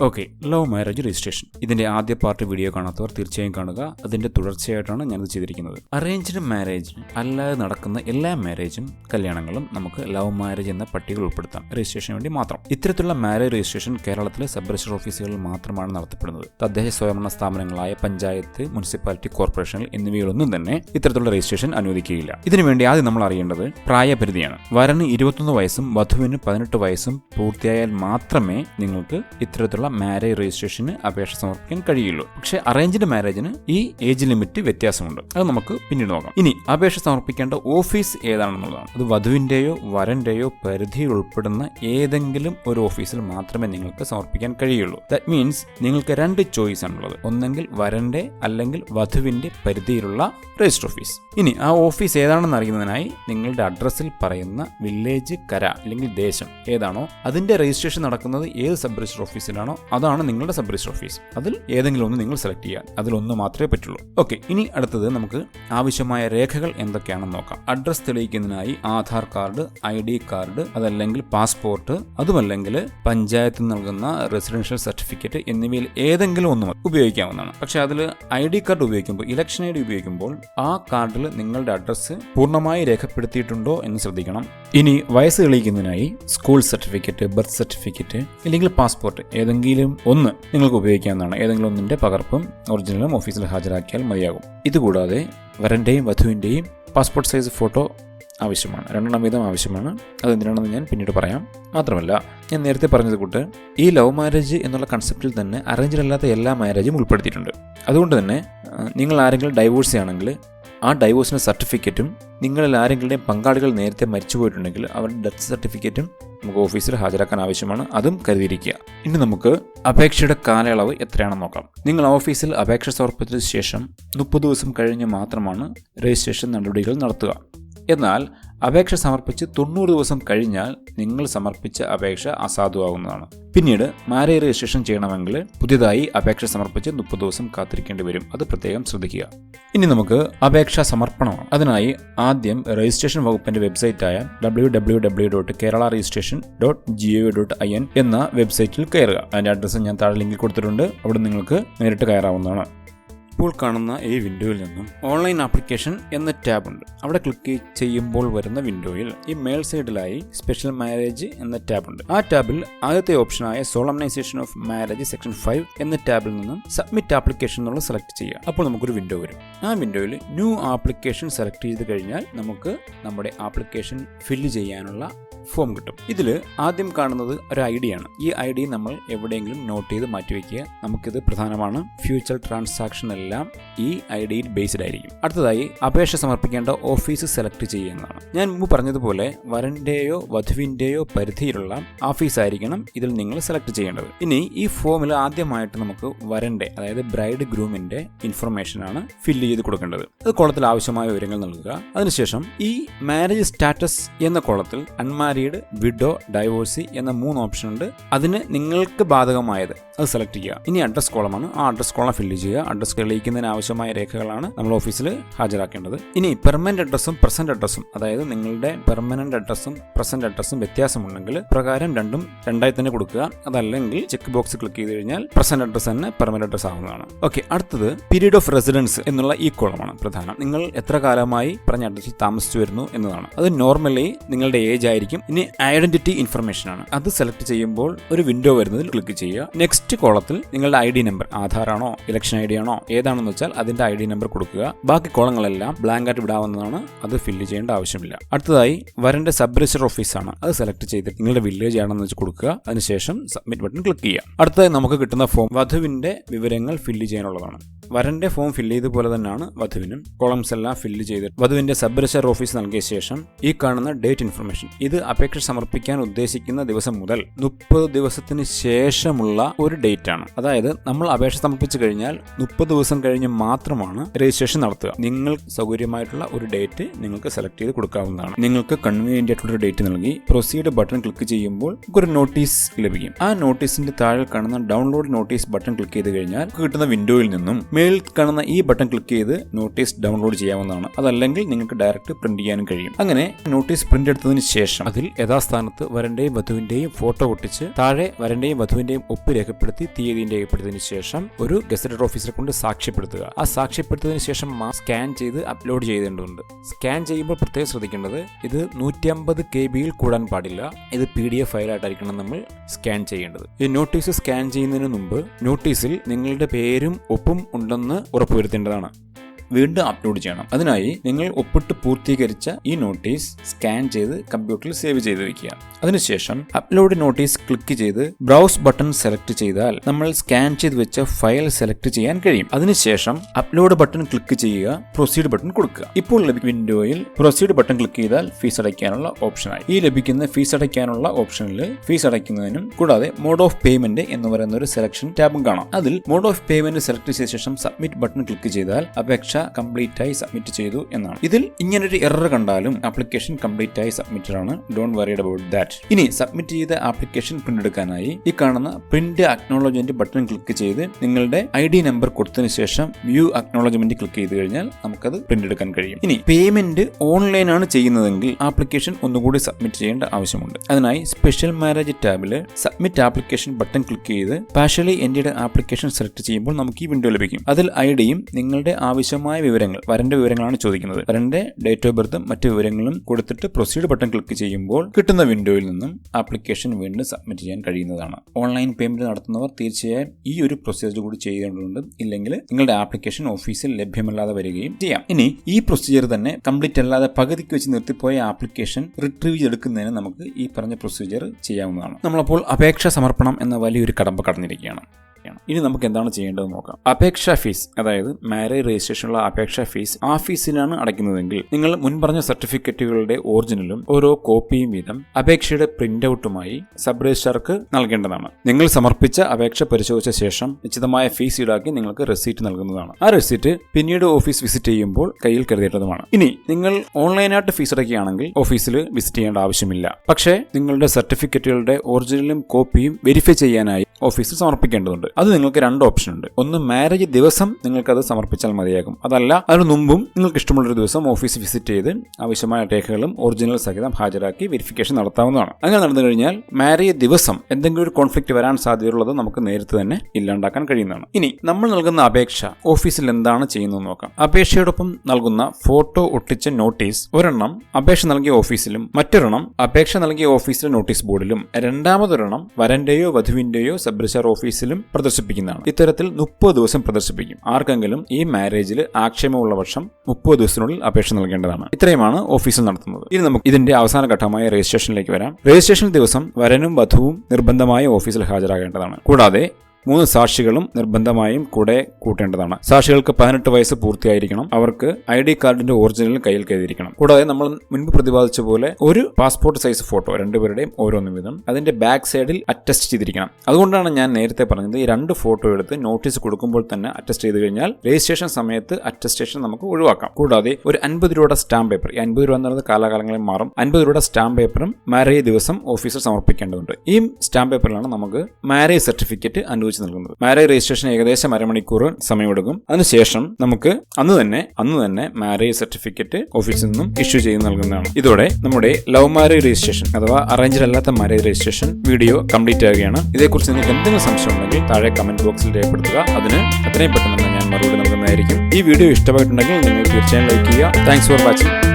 Okay love marriage registration ഇതിന്റെ ആദ്യ part video കാണാത്തവർ തീർച്ചയായും കാണുക. അതിന്റെ തുടർച്ചയായിട്ടാണ് ഞാനിത് ചെയ്തിരിക്കുന്നത്. അറേഞ്ച്ഡ് മാരേജ് അല്ലാതെ നടക്കുന്ന എല്ലാ മാരേജും കല്യാണങ്ങളും നമുക്ക് ലവ് മാരേജ് എന്ന പട്ടികയിൽ ഉൾപ്പെടുത്താം. രജിസ്ട്രേഷന് വേണ്ടി മാത്രം. ഇത്തരത്തിലുള്ള മാരേജ് രജിസ്ട്രേഷൻ കേരളത്തിലെ സബ് രജിസ്റ്റർ ഓഫീസുകളിൽ മാത്രമാണ് നടത്തപ്പെടുന്നത്. തദ്ദേശ സ്വയംഭരണ സ്ഥാപനങ്ങളായ പഞ്ചായത്ത് മുനിസിപ്പാലിറ്റി കോർപ്പറേഷൻ എന്നിവയിലൊന്നും തന്നെ ഇത്തരത്തിലുള്ള രജിസ്ട്രേഷൻ അനുവദിക്കുകയില്ല. ഇതിനുവേണ്ടി ആദ്യം നമ്മൾ അറിയേണ്ടത് പ്രായപരിധിയാണ്. വരന് ഇരുപത്തൊന്ന് വയസ്സും വധുവിന് പതിനെട്ട് വയസ്സും പൂർത്തിയായാൽ മാത്രമേ നിങ്ങൾക്ക് ഇത്തരത്തിലുള്ള മാരേജ് രജിസ്ട്രേഷന് അപേക്ഷ സമർപ്പിക്കാൻ കഴിയുള്ളൂ. പക്ഷേ അറേഞ്ച്ഡ് മാരേജിന് ഈ ഏജ് ലിമിറ്റ് വ്യത്യാസമുണ്ട്. അത് നമുക്ക് പിന്നീട് നോക്കാം. ഇനി അപേക്ഷ സമർപ്പിക്കേണ്ട ഓഫീസ് ഏതാണെന്നുള്ളതാണ്. അത് വധുവിന്റെയോ വരന്റെയോ പരിധിയിൽ ഉൾപ്പെടുന്ന ഏതെങ്കിലും ഒരു ഓഫീസിൽ മാത്രമേ നിങ്ങൾക്ക് സമർപ്പിക്കാൻ കഴിയുള്ളൂ. ദാറ്റ് മീൻസ് നിങ്ങൾക്ക് രണ്ട് ചോയ്സ് ആണുള്ളത്. ഒന്നെങ്കിൽ വരന്റെ അല്ലെങ്കിൽ വധുവിന്റെ പരിധിയിലുള്ള രജിസ്റ്റർ ഓഫീസ് ഇനി ആ ഓഫീസ് ഏതാണെന്ന് അറിയുന്നതിനായി നിങ്ങളുടെ അഡ്രസ്സിൽ പറയുന്ന വില്ലേജ് കര അല്ലെങ്കിൽ ദേശം ഏതാണോ അതിന്റെ രജിസ്ട്രേഷൻ നടക്കുന്നത് ഏത് സബ് രജിസ്റ്റർ ഓഫീസിലാണോ അതാണ് നിങ്ങളുടെ സബ് രജിസ്റ്റർ ഓഫീസ്. അതിൽ ഏതെങ്കിലും ഒന്ന് നിങ്ങൾ സെലക്ട് ചെയ്യുക. അതിലൊന്ന് മാത്രമേ പറ്റുള്ളൂ. ഓക്കെ ഇനി അടുത്തത് നമുക്ക് ആവശ്യമായ രേഖകൾ എന്തൊക്കെയാണെന്ന് നോക്കാം. Address തെളിയിക്കുന്നതിനായി Aadhaar card I D card അതല്ലെങ്കിൽ പാസ്പോർട്ട് അതുമല്ലെങ്കിൽ പഞ്ചായത്ത് നൽകുന്ന റെസിഡൻഷ്യൽ സർട്ടിഫിക്കറ്റ് എന്നിവയിൽ ഏതെങ്കിലും ഒന്ന് ഉപയോഗിക്കാവുന്നതാണ്. പക്ഷേ അതിൽ ഐ ഡി കാർഡ് ഉപയോഗിക്കുമ്പോൾ ഇലക്ഷൻ ഐ ഡി ഉപയോഗിക്കുമ്പോൾ ആ കാർഡിൽ നിങ്ങളുടെ അഡ്രസ്സ് പൂർണമായി രേഖപ്പെടുത്തിയിട്ടുണ്ടോ എന്ന് ശ്രദ്ധിക്കണം. ഇനി വയസ്സ് തെളിയിക്കുന്നതിനായി സ്കൂൾ സർട്ടിഫിക്കറ്റ് ബർത്ത് സർട്ടിഫിക്കറ്റ് അല്ലെങ്കിൽ പാസ്പോർട്ട് ഏതെങ്കിലും ഒന്ന് നിങ്ങൾക്ക് ഉപയോഗിക്കാവുന്നതാണ്. ഏതെങ്കിലും ഒന്നിന്റെ പകർപ്പും ഒറിജിനലും ഓഫീസിൽ ഹാജരാക്കിയാൽ മതിയാകും. ഇതുകൂടാതെ വരന്റെയും വധുവിന്റെയും പാസ്പോർട്ട് സൈസ് ഫോട്ടോ ആവശ്യമാണ്. രണ്ടെണ്ണം വീതം ആവശ്യമാണ്. അതെന്തിനാണെന്ന് ഞാൻ പിന്നീട് പറയാം. മാത്രമല്ല ഞാൻ നേരത്തെ പറഞ്ഞത് കൂട്ട് ഈ ലവ് മാരേജ് എന്നുള്ള കൺസെപ്റ്റിൽ തന്നെ അറേഞ്ച്ഡ് അല്ലാത്ത എല്ലാ മാരേജും ഉൾപ്പെടുത്തിയിട്ടുണ്ട്. അതുകൊണ്ട് തന്നെ നിങ്ങൾ ആരെങ്കിലും ഡൈവോഴ്സ് ആണെങ്കിൽ ആ ഡൈവോഴ്സിന്റെ സർട്ടിഫിക്കറ്റും നിങ്ങളിൽ ആരെങ്കിലും പങ്കാളികൾ നേരത്തെ മരിച്ചു പോയിട്ടുണ്ടെങ്കിൽ അവരുടെ ഡെത്ത് സർട്ടിഫിക്കറ്റും നമുക്ക് ഓഫീസിൽ ഹാജരാക്കാൻ ആവശ്യമാണ്. അതും കരുതിയിരിക്കുക. ഇനി നമുക്ക് അപേക്ഷയുടെ കാലയളവ് എത്രയാണെന്ന് നോക്കാം. നിങ്ങൾ ഓഫീസിൽ അപേക്ഷ സമർപ്പിച്ചതിന് ശേഷം മുപ്പത് ദിവസം കഴിഞ്ഞ് മാത്രമാണ് രജിസ്ട്രേഷൻ നടപടികൾ നടത്തുക. എന്നാൽ അപേക്ഷ സമർപ്പിച്ച് തൊണ്ണൂറ് ദിവസം കഴിഞ്ഞാൽ നിങ്ങൾ സമർപ്പിച്ച അപേക്ഷ അസാധുവാകുന്നതാണ്. പിന്നീട് മാരേജ് രജിസ്ട്രേഷൻ ചെയ്യണമെങ്കിൽ പുതിയതായി അപേക്ഷ സമർപ്പിച്ച് മുപ്പത് ദിവസം കാത്തിരിക്കേണ്ടി വരും. അത് പ്രത്യേകം ശ്രദ്ധിക്കുക. ഇനി നമുക്ക് അപേക്ഷ സമർപ്പണമാണ്. അതിനായി ആദ്യം രജിസ്ട്രേഷൻ വകുപ്പിന്റെ വെബ്സൈറ്റായ W W W dot Kerala registration dot G O dot I N എന്ന വെബ്സൈറ്റിൽ കയറുക. അതിന്റെ അഡ്രസ്സ് ഞാൻ താഴെ ലിങ്കിൽ കൊടുത്തിട്ടുണ്ട്. അവിടെ നിങ്ങൾക്ക് നേരിട്ട് കയറാവുന്നതാണ്. ഇപ്പോൾ കാണുന്ന ഈ വിൻഡോയിൽ നിന്നും ഓൺലൈൻ ആപ്ലിക്കേഷൻ എന്ന ടാബ് ഉണ്ട് അവിടെ ക്ലിക്ക് ചെയ്യുമ്പോൾ വരുന്ന വിൻഡോയിൽ ഈ മേൽ സൈഡിലായി സ്പെഷ്യൽ മാരേജ് എന്ന ടാബ് ഉണ്ട് ആ ടാബിൽ ആദ്യത്തെ ഓപ്ഷനായ solemnisation of marriage section five എന്ന ടാബിൽ നിന്നും സബ്മിറ്റ് ആപ്ലിക്കേഷൻ എന്നുള്ള സെലക്ട് ചെയ്യുക. അപ്പോൾ നമുക്കൊരു വിൻഡോ വരും. ആ വിൻഡോയിൽ ന്യൂ ആപ്ലിക്കേഷൻ സെലക്ട് ചെയ്ത് കഴിഞ്ഞാൽ നമുക്ക് നമ്മുടെ ആപ്ലിക്കേഷൻ ഫില്ല് ചെയ്യാനുള്ള ഫോം കിട്ടും. ഇതിൽ ആദ്യം കാണുന്നത് ഒരു ഐ ഡി ആണ്. ഈ ഐ ഡി നമ്മൾ എവിടെയെങ്കിലും നോട്ട് ചെയ്ത് മാറ്റിവെക്കുക. നമുക്കിത് പ്രധാനമാണ്. ഫ്യൂച്ചർ ട്രാൻസാക്ഷൻ എല്ലാം ഈ ഐ ഡിയിൽ ബേസ്ഡ് ആയിരിക്കും. അടുത്തതായി അപേക്ഷ സമർപ്പിക്കേണ്ട ഓഫീസ് സെലക്ട് ചെയ്യുന്നതാണ്. ഞാൻ മുമ്പ് പറഞ്ഞതുപോലെ വരന്റെയോ വധുവിന്റെയോ പരിധിയിലുള്ള ഓഫീസ് ആയിരിക്കണം ഇതിൽ നിങ്ങൾ സെലക്ട് ചെയ്യേണ്ടത്. ഇനി ഈ ഫോമിൽ ആദ്യമായിട്ട് നമുക്ക് വരന്റെ അതായത് ബ്രൈഡ് ഗ്രൂമിന്റെ ഇൻഫർമേഷൻ ആണ് ഫില്ല് ചെയ്ത് കൊടുക്കേണ്ടത്. അത് കോളത്തിൽ ആവശ്യമായ വിവരങ്ങൾ നൽകുക. അതിനുശേഷം ഈ മാരേജ് സ്റ്റാറ്റസ് എന്ന കോളത്തിൽ അൺമാരീഡ് വിഡോ ഡൈവോഴ്സി എന്ന മൂന്ന് ഓപ്ഷൻ ഉണ്ട്. അതിന് നിങ്ങൾക്ക് ബാധകമായത് അത് സെലക്ട് ചെയ്യുക. ഇനി അഡ്രസ് കോളമാണ് ആ അഡ്രസ് കോളം ഫില്ല് ചെയ്യുക. അഡ്രസ് തെളിയിക്കുന്നതിന് ആവശ്യമായ രേഖകളാണ് നമ്മൾ ഓഫീസിൽ ഹാജരാക്കേണ്ടത്. ഇനി പെർമനന്റ് അഡ്രസ്സും പ്രസന്റ് അഡ്രസ്സും അതായത് നിങ്ങളുടെ പെർമനന്റ് അഡ്രസ്സും പ്രസന്റ് അഡ്രസ്സും വ്യത്യാസമുണ്ടെങ്കിൽ പ്രകാരം രണ്ടും രണ്ടായി തന്നെ കൊടുക്കുക. അതല്ലെങ്കിൽ ചെക്ക് ബോക്സ് ക്ലിക്ക് ചെയ്ത് കഴിഞ്ഞാൽ പ്രസന്റ് അഡ്രസ് തന്നെ പെർമനന്റ് അഡ്രസ് ആവുന്നതാണ്. ഓക്കെ അടുത്തത് പീരീഡ് ഓഫ് റെസിഡൻസ് എന്നുള്ള ഈ കോളമാണ് പ്രധാനം. നിങ്ങൾ എത്ര കാലമായി പറഞ്ഞ അഡ്രസ്സിൽ താമസിച്ചു വരുന്നു എന്നതാണ്. അത് നോർമലി നിങ്ങളുടെ ഏജ് ആയിരിക്കും. ഇനി ഐഡന്റിറ്റി ഇൻഫർമേഷൻ ആണ്. അത് സെലക്ട് ചെയ്യുമ്പോൾ ഒരു വിൻഡോ വരുന്നതിൽ ക്ലിക്ക് ചെയ്യുക. നെക്സ്റ്റ് കോളത്തിൽ നിങ്ങളുടെ ഐ ഡി നമ്പർ ആധാർ ആണോ ഇലക്ഷൻ ഐ ഡി ആണോ ഏതാണെന്ന് വെച്ചാൽ അതിന്റെ ഐ ഡി നമ്പർ കൊടുക്കുക. ബാക്കി കോളങ്ങളെല്ലാം ബ്ലാങ്ക് ആയിട്ട് വിടാവുന്നതാണ്. അത് ഫില്ല് ചെയ്യേണ്ട ആവശ്യമില്ല. അടുത്തതായി വരന്റെ സബ് രജിസ്റ്റർ ഓഫീസാണ് അത് സെലക്ട് ചെയ്ത് നിങ്ങളുടെ വില്ലേജ് ആണെന്ന് വെച്ച് കൊടുക്കുക. അതിനുശേഷം സബ്മിറ്റ് ബട്ടൺ ക്ലിക്ക് ചെയ്യുക. അടുത്തതായി നമുക്ക് കിട്ടുന്ന ഫോം വധുവിന്റെ വിവരങ്ങൾ ഫില്ല് ചെയ്യാനുള്ളതാണ്. വരന്റെ ഫോം ഫില്ല് ചെയ്ത പോലെ തന്നെയാണ് വധുവിനും കോളംസ് എല്ലാം ഫില്ല് ചെയ്ത് വധുവിന്റെ സബ് രജിസ്റ്റർ ഓഫീസ് നൽകിയ ശേഷം ഈ കാണുന്ന ഡേറ്റ് ഇൻഫർമേഷൻ ഇത് അപേക്ഷ സമർപ്പിക്കാൻ ഉദ്ദേശിക്കുന്ന ദിവസം മുതൽ മുപ്പത് ദിവസത്തിന് ശേഷമുള്ള ഒരു ഡേറ്റ് ആണ്. അതായത് നമ്മൾ അപേക്ഷ സമർപ്പിച്ചു കഴിഞ്ഞാൽ മുപ്പത് ദിവസം കഴിഞ്ഞ് മാത്രമാണ് രജിസ്ട്രേഷൻ നടത്തുക. നിങ്ങൾ സൗകര്യമായിട്ടുള്ള ഒരു ഡേറ്റ് നിങ്ങൾക്ക് സെലക്ട് ചെയ്ത് കൊടുക്കാവുന്നതാണ്. നിങ്ങൾക്ക് കൺവീനിയന്റ് ആയിട്ടുള്ള ഡേറ്റ് നൽകി പ്രൊസീഡ് ബട്ടൺ ക്ലിക്ക് ചെയ്യുമ്പോൾ ഒരു നോട്ടീസ് ലഭിക്കും. ആ നോട്ടീസിന്റെ താഴെ കാണുന്ന ഡൗൺലോഡ് നോട്ടീസ് ബട്ടൺ ക്ലിക്ക് ചെയ്ത് കഴിഞ്ഞാൽ കിട്ടുന്ന വിൻഡോയിൽ നിന്നും മേളിൽ കാണുന്ന ഈ ബട്ടൺ ക്ലിക്ക് ചെയ്ത് നോട്ടീസ് ഡൗൺലോഡ് ചെയ്യാവുന്നതാണ്. അതല്ലെങ്കിൽ നിങ്ങൾക്ക് ഡയറക്റ്റ് പ്രിന്റ് ചെയ്യാനും കഴിയും. അങ്ങനെ നോട്ടീസ് പ്രിന്റ് എടുത്തതിന് ശേഷം അതിൽ യഥാസ്ഥാനത്ത് വരന്റെയും വധുവിന്റെയും ഫോട്ടോ ഒട്ടിച്ച് താഴെ വരന്റെയും വധുവിന്റെയും ഒപ്പ് രേഖപ്പെടുത്തി തീയതിയും രേഖപ്പെടുത്തിയതിനു ശേഷം ഒരു ഗസറ്റഡ് ഓഫീസറെ കൊണ്ട് സാക്ഷ്യപ്പെടുത്തുക. ആ സാക്ഷ്യപ്പെടുത്തിയതിനു ശേഷം സ്കാൻ ചെയ്ത് അപ്ലോഡ് ചെയ്യേണ്ടതുണ്ട്. സ്കാൻ ചെയ്യുമ്പോൾ പ്രത്യേകം ശ്രദ്ധിക്കേണ്ടത് ഇത് നൂറ്റി അമ്പത് കെ ബിയിൽ കൂടാൻ പാടില്ല. ഇത് പി ഡി എഫ് ഫയലായിട്ടായിരിക്കണം നമ്മൾ സ്കാൻ ചെയ്യേണ്ടത്. ഈ നോട്ടീസ് സ്കാൻ ചെയ്യുന്നതിന് മുമ്പ് നോട്ടീസിൽ നിങ്ങളുടെ പേരും ഒപ്പും ഉണ്ടെന്ന് ഉറപ്പുവരുത്തേണ്ടതാണ്. വീണ്ടും അപ്ലോഡ് ചെയ്യണം. അതിനായി നിങ്ങൾ ഒപ്പിട്ട് പൂർത്തീകരിച്ച ഈ നോട്ടീസ് സ്കാൻ ചെയ്ത് കമ്പ്യൂട്ടറിൽ സേവ് ചെയ്ത് വെക്കുക അതിനുശേഷം അപ്ലോഡ് നോട്ടീസ് ക്ലിക്ക് ചെയ്ത് ബ്രൗസ് ബട്ടൺ സെലക്ട് ചെയ്താൽ നമ്മൾ സ്കാൻ ചെയ്ത് വെച്ച ഫയൽ സെലക്ട് ചെയ്യാൻ കഴിയും. അതിനുശേഷം അപ്ലോഡ് ബട്ടൺ ക്ലിക്ക് ചെയ്യുക പ്രൊസീഡ് ബട്ടൺ കൊടുക്കുക. ഇപ്പോൾ ലഭിക്കുന്ന വിൻഡോയിൽ പ്രൊസീഡ് ബട്ടൺ ക്ലിക്ക് ചെയ്താൽ ഫീസ് അടയ്ക്കാനുള്ള ഓപ്ഷനായി ഈ ലഭിക്കുന്ന ഫീസ് അടയ്ക്കാനുള്ള ഓപ്ഷനിൽ ഫീസ് അടയ്ക്കുന്നതിനും കൂടാതെ മോഡ് ഓഫ് പേയ്മെന്റ് എന്ന് പറയുന്ന ഒരു സെലക്ഷൻ ടാബും കാണാം. അതിൽ മോഡ് ഓഫ് പേയ്മെന്റ് സെലക്ട് ചെയ്ത ശേഷം സബ്മിറ്റ് ബട്ടൺ ക്ലിക്ക് ചെയ്താൽ അപേക്ഷ കംപ്ലീറ്റ് ആയി സബ്മിറ്റ് ചെയ്തു എന്നാണ്. ഇതിൽ ഇങ്ങനൊരു എറർ കണ്ടാലും ആപ്ലിക്കേഷൻ കംപ്ലീറ്റ് ആയി സബ്മിറ്റഡ് ആണ്. ഡോണ്ട് വറി അബൌട്ട് ദാറ്റ് ഇനി സബ്മിറ്റ് ചെയ്ത ആപ്ലിക്കേഷൻ പ്രിന്റ് എടുക്കാനായി ഈ കാണുന്ന പ്രിന്റ് അക്നോളജ്മെന്റ് ബട്ടൺ ക്ലിക്ക് ചെയ്ത് നിങ്ങളുടെ ഐ ഡി നമ്പർ കൊടുത്തതിനു ശേഷം വ്യൂ അക്നോളജ്മെന്റ് ക്ലിക്ക് ചെയ്ത് കഴിഞ്ഞാൽ നമുക്കത് പ്രിന്റ് എടുക്കാൻ കഴിയും. ഇനി പേയ്മെന്റ് ഓൺലൈൻ ആണ് ചെയ്യുന്നതെങ്കിൽ ആപ്ലിക്കേഷൻ ഒന്നുകൂടി സബ്മിറ്റ് ചെയ്യേണ്ട ആവശ്യമുണ്ട്. അതിനായി സ്പെഷ്യൽ മാരേജ് ടാബിൽ സബ്മിറ്റ് ആപ്ലിക്കേഷൻ ബട്ടൺ ക്ലിക്ക് ചെയ്ത് പാഷലി എന്റെ ആപ്ലിക്കേഷൻ സെലക്ട് ചെയ്യുമ്പോൾ നമുക്ക് ഈ വിൻഡോ ലഭിക്കും. അതിൽ ഐ ഡിയും നിങ്ങളുടെ ആവശ്യമായ വിവരങ്ങൾ വരന്റെ വിവരങ്ങളാണ് ചോദിക്കുന്നത്. വരന്റെ ഡേറ്റ് ഓഫ് ബർത്തും മറ്റു വിവരങ്ങളും കൊടുത്തിട്ട് പ്രൊസീഡ് ബട്ടൺ ക്ലിക്ക് ചെയ്യുമ്പോൾ കിട്ടുന്ന വിൻഡോയിൽ നിന്നും ആപ്ലിക്കേഷൻ വീണ്ടും സബ്മിറ്റ് ചെയ്യാൻ കഴിയുന്നതാണ്. ഓൺലൈൻ പേയ്മെന്റ് നടത്തുന്നവർ തീർച്ചയായും ഈ ഒരു പ്രൊസീജിയർ കൂടി ചെയ്യേണ്ടതുണ്ട്. ഇല്ലെങ്കിൽ നിങ്ങളുടെ ആപ്ലിക്കേഷൻ ഓഫീസിൽ ലഭ്യമല്ലാതെ വരികയും ചെയ്യാം. ഇനി ഈ പ്രൊസീജിയർ തന്നെ കംപ്ലീറ്റ് അല്ലാതെ പകുതിക്ക് വെച്ച് നിർത്തിപ്പോയ ആപ്ലിക്കേഷൻ റിട്രീവ് ചെയ്തെടുക്കുന്നതിന് നമുക്ക് ഈ പറഞ്ഞ പ്രൊസീജിയർ ചെയ്യാവുന്നതാണ്. നമ്മളപ്പോൾ അപേക്ഷ സമർപ്പണം എന്ന വലിയൊരു കടമ്പ കടന്നിരിക്കുകയാണ്. ഇനി നമുക്ക് എന്താണ് ചെയ്യേണ്ടത് നോക്കാം. അപേക്ഷാ ഫീസ് അതായത് മാരേജ് രജിസ്ട്രേഷനുള്ള അപേക്ഷാ ഫീസ് ആ ഫീസിലാണ് അടയ്ക്കുന്നതെങ്കിൽ നിങ്ങൾ മുൻപറഞ്ഞ സർട്ടിഫിക്കറ്റുകളുടെ ഒറിജിനലും ഓരോ കോപ്പിയും വീതം അപേക്ഷയുടെ പ്രിന്റ് ഔട്ടുമായി സബ് രജിസ്ട്രാർക്ക് നൽകേണ്ടതാണ്. നിങ്ങൾ സമർപ്പിച്ച അപേക്ഷ പരിശോധിച്ച ശേഷം നിശ്ചിതമായ ഫീസ് ഈടാക്കി നിങ്ങൾക്ക് റെസീറ്റ് നൽകുന്നതാണ്. ആ റെസീറ്റ് പിന്നീട് ഓഫീസ് വിസിറ്റ് ചെയ്യുമ്പോൾ കയ്യിൽ കരുതേണ്ടതുമാണ്. ഇനി നിങ്ങൾ ഓൺലൈനായിട്ട് ഫീസ് അടയ്ക്കുകയാണെങ്കിൽ ഓഫീസിൽ വിസിറ്റ് ചെയ്യേണ്ട ആവശ്യമില്ല. പക്ഷേ നിങ്ങളുടെ സർട്ടിഫിക്കറ്റുകളുടെ ഒറിജിനലും കോപ്പിയും വെരിഫൈ ചെയ്യാനായി ഓഫീസിൽ സമർപ്പിക്കേണ്ടതുണ്ട്. അത് നിങ്ങൾക്ക് രണ്ട് ഓപ്ഷൻ ഉണ്ട്. ഒന്ന് മാരേജ് ദിവസം നിങ്ങൾക്ക് അത് സമർപ്പിച്ചാൽ മതിയാകും. അതല്ല അതിന് മുമ്പും നിങ്ങൾക്ക് ഇഷ്ടമുള്ള ഒരു ദിവസം ഓഫീസ് വിസിറ്റ് ചെയ്ത് ആവശ്യമായ രേഖകളും ഒറിജിനൽ സഹിതം ഹാജരാക്കി വെരിഫിക്കേഷൻ നടത്താവുന്നതാണ്. അങ്ങനെ നടന്നു കഴിഞ്ഞാൽ മാരേജ് ദിവസം എന്തെങ്കിലും ഒരു കോൺഫ്ലിക്റ്റ് വരാൻ സാധ്യതയുള്ളത് നമുക്ക് നേരത്തെ തന്നെ ഇല്ലാണ്ടാക്കാൻ കഴിയുന്നതാണ്. ഇനി നമ്മൾ നൽകുന്ന അപേക്ഷ ഓഫീസിൽ എന്താണ് ചെയ്യുന്നത് നോക്കാം. അപേക്ഷയോടൊപ്പം നൽകുന്ന ഫോട്ടോ ഒട്ടിച്ച നോട്ടീസ് ഒരെണ്ണം അപേക്ഷ നൽകിയ ഓഫീസിലും മറ്റൊരെണ്ണം അപേക്ഷ നൽകിയ ഓഫീസിലെ നോട്ടീസ് ബോർഡിലും രണ്ടാമതൊരെണ്ണം വരന്റെയോ വധുവിന്റെയോ സബ് ഓഫീസിലും പ്രദർശിപ്പിക്കുന്നതാണ്. ഇത്തരത്തിൽ മുപ്പത് ദിവസം പ്രദർശിപ്പിക്കും. ആർക്കെങ്കിലും ഈ മാരേജിൽ ആക്ഷേപമുള്ള പക്ഷം മുപ്പത് ദിവസത്തിനുള്ളിൽ അപേക്ഷ നൽകേണ്ടതാണ്. ഇത്രയുമാണ് ഓഫീസിൽ നടത്തുന്നത്. ഇനി നമുക്ക് ഇതിന്റെ അവസാന ഘട്ടമായ രജിസ്ട്രേഷനിലേക്ക് വരാം. രജിസ്ട്രേഷൻ ദിവസം വരനും വധുവും നിർബന്ധമായ ഓഫീസിൽ ഹാജരാകേണ്ടതാണ്. കൂടാതെ മൂന്ന് സാക്ഷികളും നിർബന്ധമായും കൂടെ കൂട്ടേണ്ടതാണ്. സാക്ഷികൾക്ക് പതിനെട്ട് വയസ്സ് പൂർത്തിയായിരിക്കണം. അവർക്ക് ഐ ഡി കാർഡിന്റെ ഒറിജിനൽ കയ്യിൽ കരുതിയിരിക്കണം. കൂടാതെ നമ്മൾ മുൻപ് പ്രതിപാദിച്ച പോലെ ഒരു പാസ്പോർട്ട് സൈസ് ഫോട്ടോ രണ്ടുപേരുടെയും ഓരോന്നും വീതം അതിന്റെ ബാക്ക് സൈഡിൽ അറ്റസ്റ്റ് ചെയ്തിരിക്കണം. അതുകൊണ്ടാണ് ഞാൻ നേരത്തെ പറഞ്ഞത് ഈ രണ്ട് ഫോട്ടോ എടുത്ത് നോട്ടീസ് കൊടുക്കുമ്പോൾ തന്നെ അറ്റസ്റ്റ് ചെയ്ത് കഴിഞ്ഞാൽ രജിസ്ട്രേഷൻ സമയത്ത് അറ്റസ്റ്റേഷൻ നമുക്ക് ഒഴിവാക്കാം. കൂടാതെ ഒരു അൻപത് രൂപയുടെ സ്റ്റാമ്പ് പേപ്പർ ഈ അൻപത് രൂപ എന്നുള്ളത് കാലാകാലങ്ങളിൽ മാറും. അൻപത് രൂപയുടെ സ്റ്റാമ്പ് പേപ്പറും മാരേജ് ദിവസം ഓഫീസിൽ സമർപ്പിക്കേണ്ടതുണ്ട്. ഈ സ്റ്റാമ്പ് പേപ്പറിലാണ് നമുക്ക് മാരേജ് സർട്ടിഫിക്കറ്റ് അനുവദിച്ച് നൽകുന്നത്. മാരേജ് രജിസ്ട്രേഷൻ ഏകദേശം അരമണിക്കൂർ സമയമെടുക്കും. അതിനുശേഷം നമുക്ക് അന്ന് തന്നെ അന്ന് തന്നെ മാരേജ് സർട്ടിഫിക്കറ്റ് ഓഫീസിൽ നിന്നും ഇഷ്യൂ ചെയ്ത് നൽകുന്നതാണ്. ഇതോടെ നമ്മുടെ ലവ് മാരേജ് രജിസ്ട്രേഷൻ അഥവാ അറേഞ്ച്ഡ് അല്ലാത്ത മാരേജ് രജിസ്ട്രേഷൻ വീഡിയോ കംപ്ലീറ്റ് ആവുകയാണ്. ഇതേക്കുറിച്ച് നിങ്ങൾക്ക് എന്തെങ്കിലും സംശയം ഉണ്ടെങ്കിൽ താഴെ കമന്റ് ബോക്സിൽ രേഖപ്പെടുത്തുക. അതിന് എത്രയും പെട്ടെന്ന് ഞാൻ മറുപടി നൽകുന്നതായിരിക്കും. ഈ വീഡിയോ ഇഷ്ടമായിട്ടുണ്ടെങ്കിൽ നിങ്ങൾ തീർച്ചയായും ലൈക്ക് ചെയ്യുക. Thanks for watching